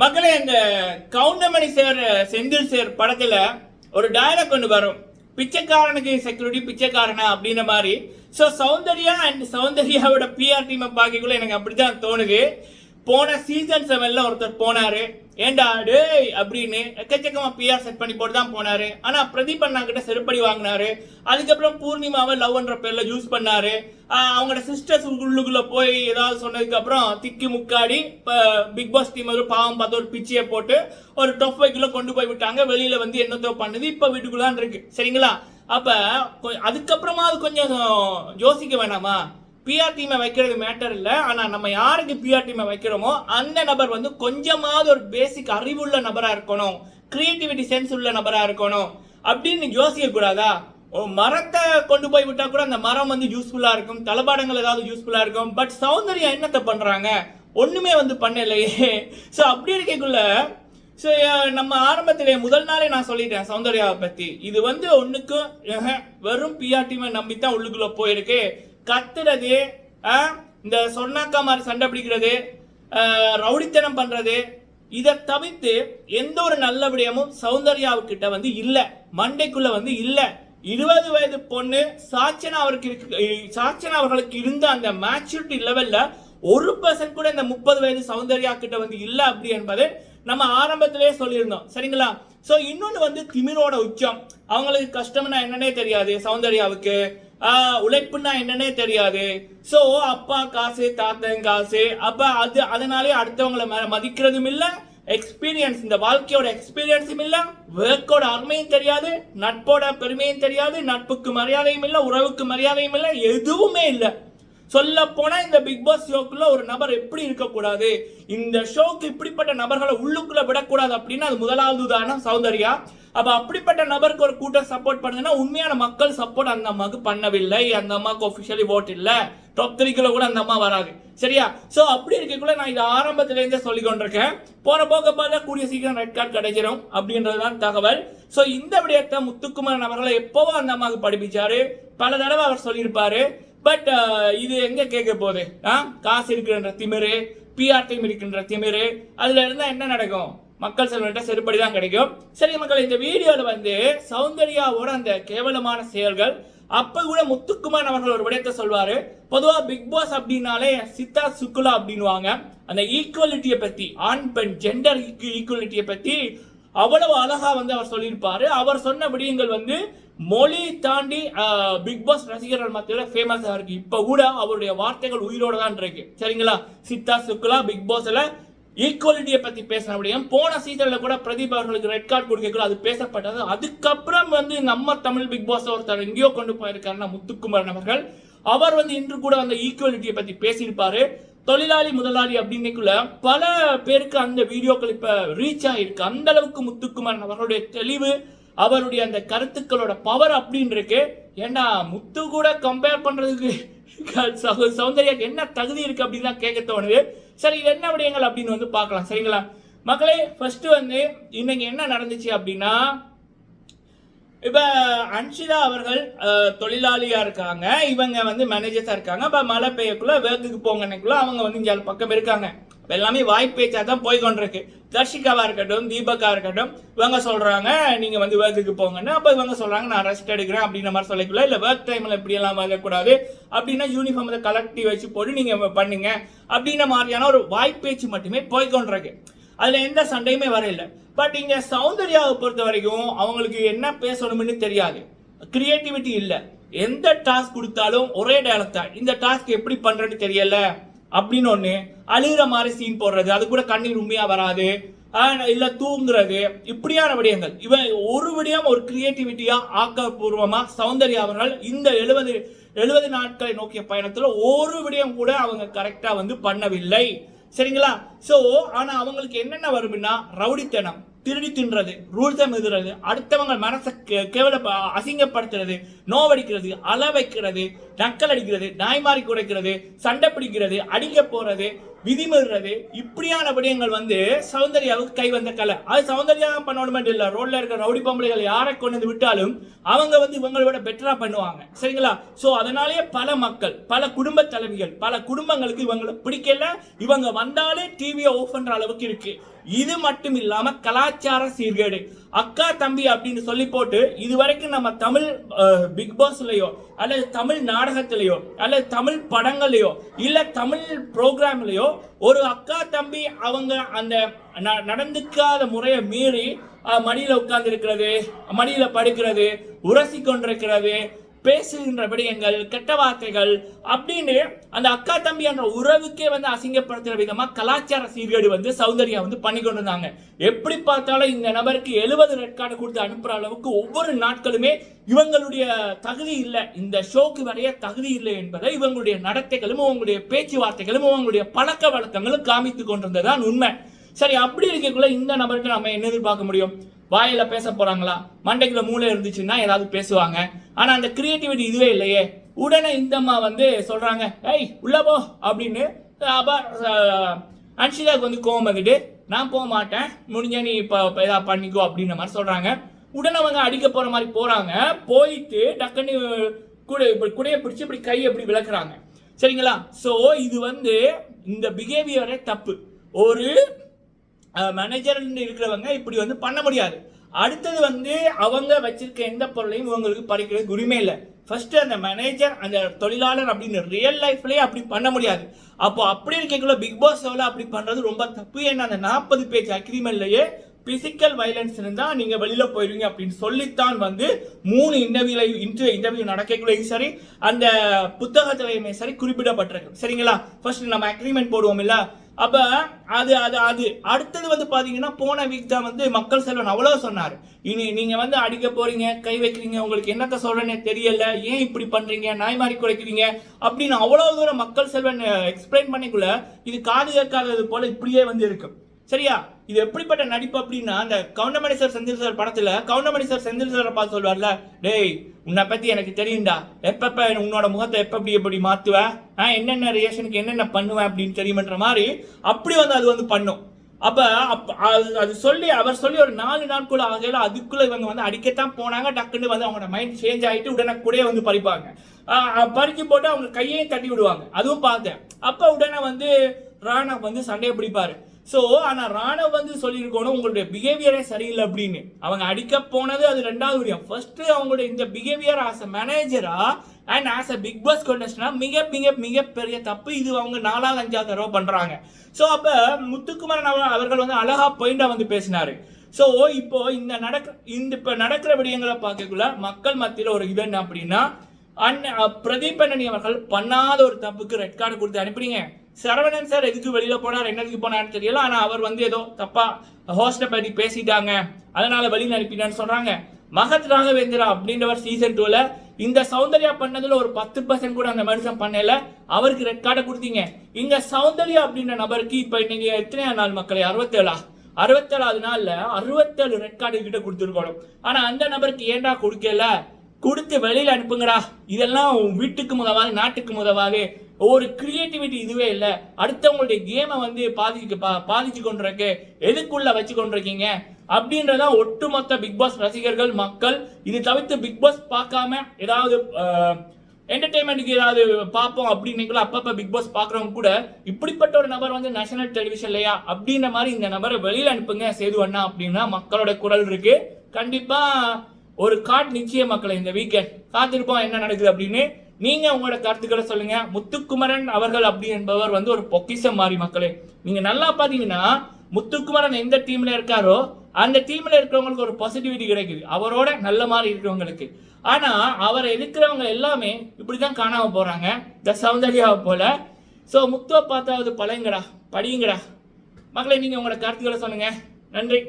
மக்களே இந்த Goundamani sir Senthil sir படத்துல ஒரு டயலாக் ஒன்று வரும். பிச்சைக்காரனுக்கு செக்யூரிட்டி பிச்சைக்காரனா அப்படின்ற மாதிரி. ஸோ சௌந்தர்யா அண்ட் சௌந்தர்யாவோட பிஆர் டீமை பார்க்கக்குள்ள எனக்கு அப்படிதான் தோணுது. போன சீசன் செவன்ல ஒருத்தர் போனாரு. ஏண்டா டேய் அப்படின்னு எக்கச்சக்கமா பிஆர் செட் பண்ணி போட்டு தான் போனாரு. ஆனா பிரதீப் அண்ணா கிட்ட செருப்படி வாங்கினாரு. அதுக்கப்புறம் பூர்ணிமாவை லவ்ன்ற பேர்ல யூஸ் பண்ணாரு. அவங்களோட சிஸ்டர்ஸ் உள்ளுக்குள்ள போய் ஏதாவது சொன்னதுக்கு அப்புறம் திக்கி முக்காடி பிக் பாஸ் டீம் ஒரு பாவம் பார்த்து ஒரு பிச்சையை போட்டு ஒரு டொஃப் வைக்குள்ள கொண்டு போய் விட்டாங்க. வெளியில வந்து என்னத்தோ பண்ணுது. இப்ப வீட்டுக்குள்ளான் இருக்கு. சரிங்களா? அப்ப அதுக்கப்புறமா அது கொஞ்சம் யோசிக்க வேணாமா? பிஆர் டீமை வைக்கிறது மேட்டர் இல்லை. ஆனால் நம்ம யாருக்கு பிஆர் டீமை வைக்கிறோமோ அந்த நபர் வந்து கொஞ்சமாவது ஒரு பேசிக் அறிவுள்ள நபராக இருக்கணும். கிரியேட்டிவிட்டி சென்ஸ் உள்ள நபராக இருக்கணும். அப்படின்னு யோசிக்கக்கூடாதா? ஓ மரத்தை கொண்டு போய் விட்டா கூட அந்த மரம் வந்து யூஸ்ஃபுல்லாக இருக்கும். தளபாடங்கள் ஏதாவது யூஸ்ஃபுல்லாக இருக்கும். பட் சௌந்தர்யா என்னத்தை பண்ணுறாங்க ஒன்றுமே வந்து பண்ணலையே. ஸோ அப்படி இருக்கக்குள்ள ஸோ நம்ம ஆரம்பத்திலே முதல் நாளே நான் சொல்லிட்டேன் சௌந்தர்யாவை பற்றி இது வந்து ஒன்றுக்கும் வெறும் பிஆர் டீமை நம்பி தான் உள்ளுக்குள்ளே போயிருக்கு. கத்துறது ஆ, இந்த சொன்னாக்கா மாதிரி சண்டை பிடிக்கிறது ரவுடித்தனம் பண்றது இதை தவிர்த்து எந்த ஒரு நல்ல விடயமும் சௌந்தர்யாவுக்கிட்ட வந்து இல்லை. மண்டைக்குள்ள வந்து இல்லை. இருபது வயது பொண்ணு சாச்சனா அவருக்கு இருக்கு சாச்சனா அவர்களுக்கு இருந்த அந்த மேச்சூரிட்டி லெவல்ல ஒரு பர்சன்ட் கூட இந்த முப்பது வயது சௌந்தர்யா கிட்ட வந்து இல்லை அப்படி என்பது நம்ம ஆரம்பத்திலே சொல்லியிருந்தோம். சரிங்களா? ஸோ இன்னொன்று வந்து திமிரோட உச்சம். அவங்களுக்கு கஷ்டம்னா என்னன்னே தெரியாது சௌந்தர்யாவுக்கு. உழைப்புன்னா என்னன்னே தெரியாது. சோ அப்பா காசு தாத்தன் காசு அப்ப அது அதனாலே அடுத்தவங்களை ம- மதிக்கிறதும் இல்ல எக்ஸ்பீரியன்ஸ் இந்த வாழ்க்கையோட எக்ஸ்பீரியன்ஸும் இல்ல ஒர்க்கோட அருமையும் தெரியாது நட்போட பெருமையும் தெரியாது நட்புக்கு மரியாதையும் இல்ல உறவுக்கு மரியாதையும் இல்ல எதுவுமே இல்ல. சொல்ல போனா இந்த பிக் பாஸ் ஷோக்குள்ள ஒரு நபர் எப்படி இருக்கக்கூடாது? இந்த ஷோக்கு இப்படிப்பட்ட நபர்களை உள்ளுக்குள்ள விடக்கூடாது அப்படின்னு அது முதலாவது உதாரணம் சௌந்தர்யா? அப்ப அப்படிப்பட்ட நபருக்கு ஒரு கூட்டம் சப்போர்ட் பண்ணுதுன்னா உண்மையான மக்கள் சப்போர்ட் அந்த அம்மாவுக்கு பண்ணவில்லை. அந்த அம்மாவுக்கு ஒஃபிஷியலி ஓட் இல்லை. டாப் த்ரீக்குள்ள கூட அந்த அம்மா வராது. சரியா? ஸோ அப்படி இருக்கக்குள்ள நான் இது ஆரம்பத்துலேருந்தே சொல்லி கொண்டிருக்கேன். போற போக பார்த்தா கூடிய சீக்கிரம் ரெட் கார்டு கிடைச்சிடும் அப்படின்றதுதான் தகவல். ஸோ இந்த விடயத்தை முத்துக்குமாரன் அவர்களை எப்போவோ அந்த அம்மாவுக்கு படிப்பிச்சாரு. பல தடவை அவர் சொல்லியிருப்பாரு. பட் இது எங்க கேட்க போகுது? ஆ? காசு இருக்கின்ற திமிரு பிஆர் டீம் இருக்கின்ற திமிரு. அதுல இருந்தா என்ன நடக்கும்? மக்கள் செல்வன்ட்ட செருப்படி தான் கிடைக்கும். சரி மக்கள் இந்த வீடியோவில் வந்து சௌந்தர்யாவோட அந்த கேவலமான செயல்கள் அப்போ கூட முத்துக்குமார் அவர்கள் ஒரு விடயத்தை சொல்வார். பொதுவா பிக் பாஸ் அப்படின்னாலே சித்தா சுக்குலா அப்படின்னுவாங்க. அந்த ஈக்குவலிட்டியை பத்தி ஆண் பெண் ஜெண்டர் ஈக்குவலிட்டியை பத்தி அவ்வளவு அழகா வந்து அவர் சொல்லியிருப்பார். அவர் சொன்ன விடயங்கள் வந்து மொழி தாண்டி பிக் பாஸ் ரசிகர்கள் மத்தியில் ஃபேமஸாக இருக்கு. இப்ப கூட அவருடைய வார்த்தைகள் உயிரோடு தான் இருக்கு. சரிங்களா? சித்தா சுக்குலா பிக் பாஸ்ல ஈக்குவலிட்டியை பற்றி பேசின விடயம் போன சீசனில் கூட பிரதீப் அவர்களுக்கு ரெட் கார்டு கொடுக்கல அது பேசப்பட்டது. அதுக்கப்புறம் வந்து நம்ம தமிழ் பிக் பாஸ் ஒருத்தர் எங்கேயோ கொண்டு போயிருக்காருன்னா முத்துக்குமரன் அவர்கள். அவர் வந்து இன்று கூட அந்த ஈக்குவலிட்டியை பற்றி பேசியிருப்பாரு. தொழிலாளி முதலாளி அப்படின்னுக்குள்ள பல பேருக்கு அந்த வீடியோக்கள் இப்போ ரீச் ஆகிருக்கு அந்த அளவுக்கு முத்துக்குமரன் அவர்களுடைய தெளிவு அவருடைய அந்த கருத்துக்களோட பவர் அப்படின்னு இருக்கு ஏன்னா முத்து கூட கம்பேர் பண்றதுக்கு சௌந்தர்யாக்கு என்ன தகுதி இருக்கு அப்படின்னு தான் கேட்க தோணுது. சரி இது என்ன விடயங்கள் அப்படின்னு வந்து பார்க்கலாம். சரிங்களா? மக்களே ஃபர்ஸ்ட் வந்து இன்னைக்கு என்ன நடந்துச்சு அப்படின்னா இப்போ அன்ஷிதா அவர்கள் தொழிலாளியாக இருக்காங்க. இவங்க வந்து மேனேஜர்ஸாக இருக்காங்க. இப்போ மழை பெய்யக்குள்ள வேர்க்குக்கு போங்கன்னைக்குள்ள அவங்க வந்து இங்கே பக்கம் இருக்காங்க. எல்லாமே எல்லாமே வாய்ப்பேச்சா தான் போய் கொண்டிருக்கு தர்ஷிகாவாக இருக்கட்டும் தீபக்கா இருக்கட்டும் இவங்க சொல்கிறாங்க நீங்கள் வந்து ஒர்க்குக்கு போங்கன்னு. அப்போ இவங்க சொல்கிறாங்க நான் ரெஸ்ட் எடுக்கிறேன் அப்படின்ற மாதிரி சொல்லிக்கல இல்லை ஒர்க் டைமில் இப்படி எல்லாம் வரக்கூடாது. அப்படின்னா யூனிஃபார்ம் கலெக்டி வச்சு போட்டு நீங்கள் பண்ணுங்க. அப்படின்ற மாதிரியான ஒரு வாய்ப்பேச்சு மட்டுமே போய்கொண்டிருக்கு அதில் எந்த சண்டையுமே வரையில்லை பட் இங்கே சௌந்தர்யாவை பொறுத்த வரைக்கும் அவங்களுக்கு என்ன பேசணும்னு தெரியாது. கிரியேட்டிவிட்டி இல்லை. எந்த டாஸ்க் கொடுத்தாலும் ஒரே டயலாக் தான். இந்த டாஸ்க் எப்படி பண்ணுறேன்னு தெரியல. அப்படின்னு ஒன்று அழுகிற மாதிரி சீன் போடுறது அது கூட கண்ணீர் உண்மையா வராது இல்லை இல்ல தூங்குறது இப்படியான விடயங்கள். இவன் ஒரு விடயம் ஒரு கிரியேட்டிவிட்டியா ஆக்கப்பூர்வமா சௌந்தர்யா அவர்கள் இந்த எழுபது எழுபது நாட்களை நோக்கிய பயணத்துல ஒரு விடயம் கூட அவங்க கரெக்டா வந்து பண்ணவில்லை. சரிங்களா? சோ ஆனா அவங்களுக்கு என்னென்ன வரும்னா ரவுடித்தனம் திருடி தின்றது ரூல்ஸை மீதுறது அடுத்தவங்க மனசை கே- கேவல அசிங்கப்படுத்துறது நோவடிக்கிறது அள வைக்கிறது நக்கல் அடிக்கிறது நாய்மாரி குறைக்கிறது சண்டை பிடிக்கிறது அடிக்க போறது விதிமுறது இப்படியான விடயங்கள் வந்து சௌந்தர்யாவுக்கு கை வந்த கலை. அது சௌந்தர்யா பண்ணணுமே இல்லை ரோட்ல இருக்கிற ரவுடி பொம்பளைகள் யாரை கொண்டு வந்து விட்டாலும் அவங்க வந்து இவங்களை விட பெட்டரா பண்ணுவாங்க. சரிங்களா? ஸோ அதனாலேயே பல மக்கள் பல குடும்ப தலைவிகள் பல குடும்பங்களுக்கு இவங்களை பிடிக்கல. இவங்க வந்தாலே டிவியை ஓஃப் பண்ற அளவுக்கு இருக்கு. இது மட்டும் இல்லாம கலாச்சார சீர்கேடு. அக்கா தம்பி அப்படின்னு சொல்லி போட்டு இது வரைக்கும் நம்ம தமிழ் பிக் பாஸ்லயோ அல்லது தமிழ் நாடகத்திலேயோ அல்லது தமிழ் படங்களையோ இல்லை தமிழ் ப்ரோக்ராம்லையோ ஒரு அக்கா தம்பி அவங்க அந்த ந- நடந்துக்காத முறையை மீறி மடியில் உட்கார்ந்து இருக்கிறது மடியில் படுக்கிறது உரசி கொண்டிருக்கிறது பேசுகின்ற விடயங்கள் கெட்ட வார்த்தைகள் அப்படின்னு அந்த அக்கா தம்பி என்ற உறவுக்கே வந்து அசிங்கப்படுத்துகிற விதமாக கலாச்சார சீர்கேடு வந்து சௌந்தர்யா வந்து பண்ணி கொண்டு இருந்தாங்க எப்படி பார்த்தாலும் இந்த நபருக்கு எழுபது ரெட் கார்டு கொடுத்து அனுப்புகிற அளவுக்கு ஒவ்வொரு நாட்களுமே இவங்களுடைய தகுதி இல்லை. இந்த ஷோக்கு வரைய தகுதி இல்லை என்பதை இவங்களுடைய நடத்தைகளும் அவங்களுடைய பேச்சுவார்த்தைகளும் அவங்களுடைய பழக்க வழக்கங்களும் காமித்து கொண்டிருந்ததுதான் உண்மை. சரி அப்படி இருக்கக்குள்ள இந்த நபருக்கு நம்ம என்ன எதிர்பார்க்க முடியும்? வாயில பேச போறாங்களா? மண்டைக்குள்ள மூளை இருந்துச்சுன்னா ஏதாவது பேசுவாங்க. ஆனா அந்த கிரியேட்டிவிட்டி இதுவே இல்லையே. உடனே இந்த அம்மா வந்து சொல்றாங்க ஏய் உள்ள போ அப்படின்னு அப்பா அன்ஷிதாவுக்கு வந்து கோவம் வந்துட்டு நான் போக மாட்டேன். முடிஞ்ச நீ இப்போ ஏதாவது பண்ணிக்கோ அப்படின்ற மாதிரி சொல்றாங்க. உடனே அவங்க அடிக்க போற மாதிரி போறாங்க. போயிட்டு டக்குன்னு கூட இப்படி குடைய பிடிச்சி இப்படி கையை இப்படி விளக்குறாங்க. சரிங்களா? ஸோ இது வந்து இந்த பிஹேவியரே தப்பு. ஒரு மேனேஜர் இருக்கிறவங்க இப்படி வந்து பண்ண முடியாது. அடுத்தது வந்து அவங்க வச்சிருக்க எந்த பொருளையும் இவங்களுக்கு பறிக்கிறதுக்கு உரிமை இல்லை. ஃபர்ஸ்ட் அந்த மேனேஜர் அந்த தொழிலாளர் அப்படின்னு ரியல் லைஃப்லேயே அப்படி பண்ண முடியாது. அப்போ அப்படி இருக்கக்குள்ள பிக் பாஸ் எவ்வளோ அப்படி பண்ணுறது ரொம்ப தப்பு. ஏன்னா அந்த நாற்பது பேஜ் அக்ரிமெண்ட்லேயே பிசிக்கல் வைலன்ஸ் இருந்தால் நீங்கள் வெளியில் போயிடுவீங்க அப்படின்னு சொல்லித்தான் வந்து மூணு இன்டர்வியூல இன்டர் இன்டர்வியூ நடக்கக்குள்ளேயும் சரி அந்த புத்தகத்திலையுமே சரி குறிப்பிடப்பட்டிருக்கு. சரிங்களா? ஃபர்ஸ்ட் நம்ம அக்ரிமெண்ட் போடுவோம் இல்லை? அப்ப அது அது அது. அடுத்தது வந்து பாத்தீங்கன்னா போன வீக் தான் வந்து மக்கள் செல்வன் அவ்வளவு சொன்னாரு. இனி நீங்க வந்து அடிக்க போறீங்க கை வைக்கிறீங்க உங்களுக்கு என்னத்த சொல்றேன்னு தெரியல ஏன் இப்படி பண்றீங்க நாய் மாறி குறைக்கிறீங்க அப்படின்னு அவ்வளவு தூரம் மக்கள் செல்வன் எக்ஸ்பிளைன் பண்ணிக்குள்ள இது காது கேட்காதது போல இப்படியே வந்து இருக்கு. சரியா? இது எப்படிப்பட்ட நடிப்பு அப்படின்னா அந்த கவுண்டமணி சார் செந்தில் சார் படத்துல கவுண்டமணி சார் செந்தில் சாரை பார்த்து சொல்வார்ல டேய் உன்னை பற்றி எனக்கு தெரியும்டா. எப்பப்போ உன்னோட முகத்தை எப்போ எப்படி எப்படி மாற்றுவேன் ஆ, என்னென்ன ரியாக்ஷனுக்கு என்னென்ன பண்ணுவேன் அப்படின்னு தெரியுமன்ற மாதிரி அப்படி வந்து அது வந்து பண்ணும். அப்போ அப் அது அது சொல்லி அவர் சொல்லி ஒரு நாலு நாட்குள்ள ஆகையில் அதுக்குள்ளே இவங்க வந்து அடிக்கத்தான் போனாங்க டக்குன்னு வந்து அவங்களோட மைண்ட் சேஞ்ச் ஆகிட்டு உடனே வந்து பறிப்பாங்க. ஆஹ் பறிச்சு போட்டு அவங்க கையையும் தட்டி விடுவாங்க. அதுவும் பார்த்தேன். அப்போ உடனே வந்து ராணா வந்து சண்டையை பிடிப்பாரு. ஸோ ஆனால் ராணவ் வந்து சொல்லியிருக்கணும் உங்களுடைய பிஹேவியரே சரியில்லை அப்படின்னு. அவங்க அடிக்க போனது அது ரெண்டாவது விடியம் ஃபர்ஸ்ட் அவங்களுடைய இந்த பிஹேவியர் ஆஸ் அ மேனேஜரா and as a big boss கொண்டஸ்ட்னா மிக மிக மிகப்பெரிய தப்பு இது அவங்க நாலாவது அஞ்சாவது தடவை பண்ணுறாங்க ஸோ அப்போ முத்துக்குமரன் அவர்கள் வந்து அழகா பாயிண்டா வந்து பேசினாரு. ஸோ இப்போ இந்த நடக்க இந்த இப்போ நடக்கிற விடயங்களை பார்க்கக்குள்ள மக்கள் மத்தியில் ஒரு இது என்ன அப்படின்னா அண்ணன் பிரதீப் அண்ணனி அவர்கள் பண்ணாத ஒரு தப்புக்கு ரெட் கார்டு கொடுத்து அனுப்புறீங்க சரவணன் சார் எதுக்கு வெளியில போனார் என்னதுக்கு போனார்னு தெரியல. ஆனா அவர் வந்து ஏதோ தப்பா ஹோஸ்ட பத்தி பேசிட்டாங்க. அதனால வெளியில அனுப்பினான்னு சொல்றாங்க. மகத் ராகவேந்திரா அப்படின்றவர் சீசன் டூல இந்த சௌந்தர்யா பண்ணதுல ஒரு பத்து பர்சன்ட் கூட அந்த மனுஷன் பண்ணல. அவருக்கு ரெட் கார்டை கொடுத்தீங்க. இந்த சௌந்தர்யா அப்படின்ற நபருக்கு இப்ப இன்னைக்கு எத்தனையா நாள் மக்களை? அறுபத்தேழா? அறுபத்தேழாவது நாள்ல அறுபத்தேழு ரெட் கார்டு கிட்ட கொடுத்துருக்கணும். ஆனா அந்த நபருக்கு ஏன்டா கொடுக்கல? கொடுத்து வெளியில் அனுப்புங்கடா. இதெல்லாம் உன் வீட்டுக்கு முதவாது நாட்டுக்கு முதவாது ஒரு கிரியேட்டிவிட்டி இதுவே இல்லை. அடுத்தவங்களுடைய கேமை வந்து பாதிக்க பா- பாதிச்சு கொண்டிருக்கு. எதுக்குள்ள வச்சு கொண்டிருக்கீங்க? அப்படின்றத ஒட்டுமொத்த பிக் பாஸ் ரசிகர்கள் மக்கள் இது தவிர்த்து பிக் பாஸ் பார்க்காம ஏதாவது என்டர்டைன்மெண்ட்டுக்கு ஏதாவது பார்ப்போம் அப்படின்னு அப்பப்போ பிக் பாஸ் பார்க்குறவங்க கூட இப்படிப்பட்ட ஒரு நபர் வந்து நேஷனல் டெலிவிஷன்லையா அப்படின்ற மாதிரி இந்த நபரை வெளியில் அனுப்புங்க சேது அண்ணா அப்படின்னா மக்களோட குரல் இருக்கு. கண்டிப்பாக ஒரு கார்டு நிச்சய மக்களை இந்த வீக்கெண்ட் காத்திருப்போம் என்ன நடக்குது அப்படின்னு? நீங்க உங்களோட கருத்துக்களை சொல்லுங்க. முத்துக்குமரன் அவர்கள் அப்படி என்பவர் வந்து ஒரு பொக்கிஷம் மாறி மக்களே. நீங்க நல்லா பாத்தீங்கன்னா முத்துக்குமரன் எந்த டீம்ல இருக்காரோ அந்த டீம்ல இருக்கிறவங்களுக்கு ஒரு பாசிட்டிவிட்டி கிடைக்குது. அவரோட நல்ல மாதிரி இருக்கிறவங்களுக்கு. ஆனா அவரை எதிர்க்கிறவங்க எல்லாமே இப்படிதான் காணாம போறாங்க. இந்த சௌந்தர்யாவை போல. ஸோ முத்துவை பார்த்தாவது பழங்கடா படியுங்கடா. மக்களை நீங்க உங்களோட கருத்துக்களை சொல்லுங்க. நன்றி.